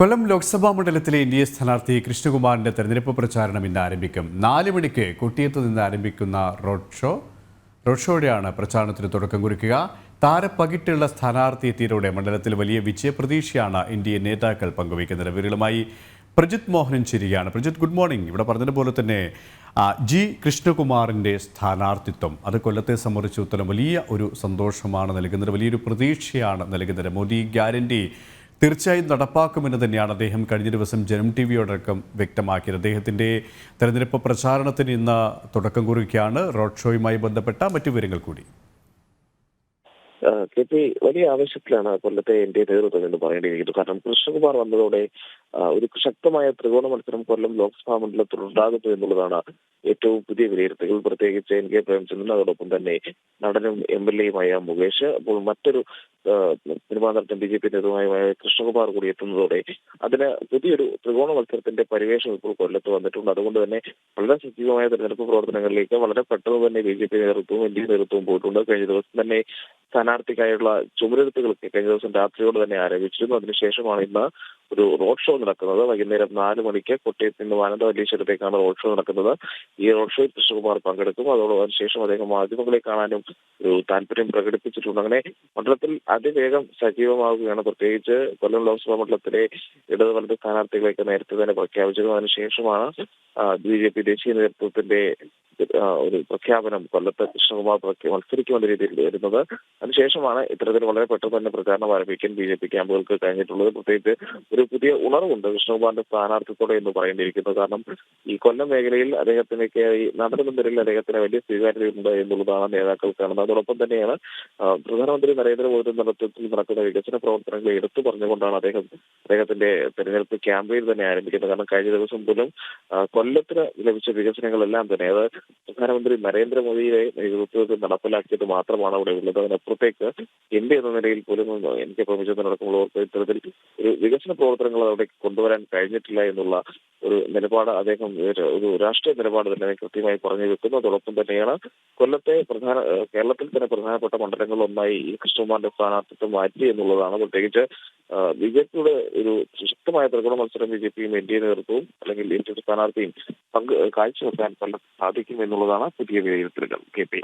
കൊല്ലം ലോക്സഭാ മണ്ഡലത്തിലെ എൻ സ്ഥാനാർത്ഥി കൃഷ്ണകുമാറിന്റെ തെരഞ്ഞെടുപ്പ് പ്രചാരണം ഇന്ന് ആരംഭിക്കും. നാല് മണിക്ക് കൊട്ടിയത്ത് നിന്ന് ആരംഭിക്കുന്ന റോഡ് ഷോ റോഡ് ഷോയുടെയാണ് പ്രചാരണത്തിന് തുടക്കം കുറിക്കുക. താരപ്പകിട്ടുള്ള സ്ഥാനാർത്ഥി എത്തിയതോടെ മണ്ഡലത്തിൽ വലിയ വിജയപ്രതീക്ഷയാണ് എൻ ഡി എ നേതാക്കൾ പങ്കുവയ്ക്കുന്നത്. വിരളുമായി പ്രജിത് മോഹനൻ ചിരിയാണ്. Prajith good morning. ഇവിടെ പറഞ്ഞതുപോലെ തന്നെ ജി കൃഷ്ണകുമാറിന്റെ സ്ഥാനാർത്ഥിത്വം. അത് കൊല്ലത്തെ സംബന്ധിച്ചിടത്തോളം വലിയ ഒരു സന്തോഷമാണ് നൽകുന്നത് വലിയൊരു പ്രതീക്ഷയാണ് നൽകുന്നത്. മോദി ഗ്യാരണ്ടി തീർച്ചയായും നടപ്പാക്കുമെന്ന് തന്നെയാണ് അദ്ദേഹം കഴിഞ്ഞ ദിവസം ജനം ടി വിയോടക്കം വ്യക്തമാക്കിയത്. അദ്ദേഹത്തിന്റെ തെരഞ്ഞെടുപ്പ് പ്രചാരണത്തിന് ഇന്ന് തുടക്കം കുറിക്കുകയാണ്. റോഡ് ഷോയുമായി ബന്ധപ്പെട്ട മറ്റു വിവരങ്ങൾ കൂടി. കെ പി വലിയ ആവശ്യത്തിലാണ് കൊല്ലത്തെ എൻ ഡി എ നേതൃത്വം എന്ന് പറയേണ്ടിയിരിക്കുന്നു. കാരണം കൃഷ്ണകുമാർ വന്നതോടെ ഒരു ശക്തമായ ത്രികോണ മത്സരം കൊല്ലം ലോക്സഭാ മണ്ഡലത്തിൽ ഉണ്ടാകുന്നു എന്നുള്ളതാണ് ഏറ്റവും പുതിയ വിലയിരുത്തുകൾ പ്രത്യേകിച്ച് എൻ കെ പ്രേമചന്ദ്രൻ അതോടൊപ്പം തന്നെ നടനും എം എൽ എയുമായ മുകേഷ് അപ്പോൾ മറ്റൊരു തിരുവനന്തപുരത്തെ ബി ജെ പി നേതാവുമായ കൃഷ്ണകുമാർ കൂടി എത്തുന്നതോടെ അതിന് പുതിയൊരു ത്രികോണ മത്സരത്തിന്റെ പരിവേഷം ഇപ്പോൾ കൊല്ലത്ത് വന്നിട്ടുണ്ട്. അതുകൊണ്ട് തന്നെ വളരെ സജീവമായ തെരഞ്ഞെടുപ്പ് പ്രവർത്തനങ്ങളിലേക്ക് വളരെ പെട്ടെന്ന് തന്നെ ബി ജെ പി നേതൃത്വവും എൻ ഡി എ നേതൃത്വവും പോയിട്ടുണ്ട്. കഴിഞ്ഞ ദിവസം തന്നെ സ്ഥാനാർത്ഥിക്കായുള്ള ചുമരെടുപ്പുകൾ കഴിഞ്ഞ ദിവസം രാത്രിയോട് തന്നെ ആരംഭിച്ചിരുന്നു അതിനുശേഷമാണ് ഇന്ന് ഒരു റോഡ് ഷോ നടക്കുന്നത്. വൈകുന്നേരം നാല് മണിക്ക് കൊട്ടയത്ത് നിന്ന് മാനന്തവല്ലീശ്വരത്തേക്കാണ് റോഡ് ഷോ നടക്കുന്നത്. ഈ റോഡ് ഷോയിൽ കൃഷ്ണകുമാർ പങ്കെടുക്കും. അതോടൊപ്പം ശേഷം അദ്ദേഹം മാധ്യമങ്ങളെ കാണാനും ഒരു താല്പര്യം പ്രകടിപ്പിച്ചിട്ടുണ്ട്. അങ്ങനെ മണ്ഡലത്തിൽ അതിവേഗം സജീവമാവുകയാണ്. പ്രത്യേകിച്ച് കൊല്ലം ലോക്സഭാ മണ്ഡലത്തിലെ ഇടത് വലത് സ്ഥാനാർത്ഥികളെയൊക്കെ നേരത്തെ തന്നെ പ്രഖ്യാപിച്ചിരുന്നു. അതിനുശേഷമാണ് ബി ജെ പി ദേശീയ നേതൃത്വത്തിന്റെ ഒരു പ്രഖ്യാപനം കൊല്ലത്ത് കൃഷ്ണകുമാർ മത്സരിക്കുന്ന രീതിയിൽ വരുന്നത്. അതിനുശേഷമാണ് ഇത്തരത്തിൽ വളരെ പെട്ടെന്ന് തന്നെ പ്രചാരണം ആരംഭിക്കാൻ ബി ജെ പി ക്യാമ്പുകൾക്ക് കഴിഞ്ഞിട്ടുള്ളത്. പ്രത്യേകിച്ച് ഒരു പുതിയ ഉണർവുണ്ട് കൃഷ്ണകുമാറിന്റെ സ്ഥാനാർത്ഥിത്തോടെ എന്ന് പറയേണ്ടിയിരിക്കുന്നത് കാരണം ഈ കൊല്ലം മേഖലയിൽ അദ്ദേഹത്തിനൊക്കെ ഈ അദ്ദേഹത്തിന് വലിയ സ്വീകാര്യതയുണ്ട് എന്നുള്ളതാണ് നേതാക്കൾ കാണുന്നത്. അതോടൊപ്പം തന്നെയാണ് പ്രധാനമന്ത്രി നരേന്ദ്രമോദി നേതൃത്വത്തിൽ നടക്കുന്ന വികസന പ്രവർത്തനങ്ങളെ എടുത്തു പറഞ്ഞുകൊണ്ടാണ് അദ്ദേഹം അദ്ദേഹത്തിന്റെ തെരഞ്ഞെടുപ്പ് ക്യാമ്പയിൻ തന്നെ ആരംഭിക്കുന്നത്. കാരണം കഴിഞ്ഞ ദിവസം പോലും കൊല്ലത്തിന് ലഭിച്ച വികസനങ്ങളെല്ലാം തന്നെ അത് പ്രധാനമന്ത്രി നരേന്ദ്രമോദിയുടെ നേതൃത്വത്തിൽ നടപ്പിലാക്കിയത് മാത്രമാണ് അവിടെ ഉള്ളത്. അതിനപ്പുറത്തേക്ക് ഇന്ത്യ എന്ന നിലയിൽ പോലും എനിക്ക് കെ പ്രമുഖത്തിനടക്കമുള്ളവർക്ക് ഇത്തരത്തിൽ ഒരു വികസന പ്രവർത്തനങ്ങൾ അവിടെ കൊണ്ടുവരാൻ കഴിഞ്ഞിട്ടില്ല എന്നുള്ള ഒരു നിലപാട് അദ്ദേഹം ഒരു രാഷ്ട്രീയ നിലപാട് തന്നെ കൃത്യമായി പറഞ്ഞു വെക്കുന്നു. അതോടൊപ്പം തന്നെയാണ് കൊല്ലത്തെ പ്രധാന കേരളത്തിൽ തന്നെ പ്രധാനപ്പെട്ട മണ്ഡലങ്ങളിലൊന്നായി ഈ കൃഷ്ണകുമാറിന്റെ സ്ഥാനാർത്ഥിത്വം മാറ്റി എന്നുള്ളതാണ്. പ്രത്യേകിച്ച് ബി ജെ പിയുടെ ഒരു ശക്തമായ ത്രികോണ മത്സരം ബി ജെ പിയും എൻ ഡി എ നേതൃത്വവും അല്ലെങ്കിൽ എൻ ഡി എ സ്ഥാനാർത്ഥിയും പങ്ക് കാഴ്ചവെക്കാൻ കൊല്ലത്ത് സാധിക്കും എന്നുള്ളതാണ് പുതിയ വിലയിരുത്തലുകൾ. K P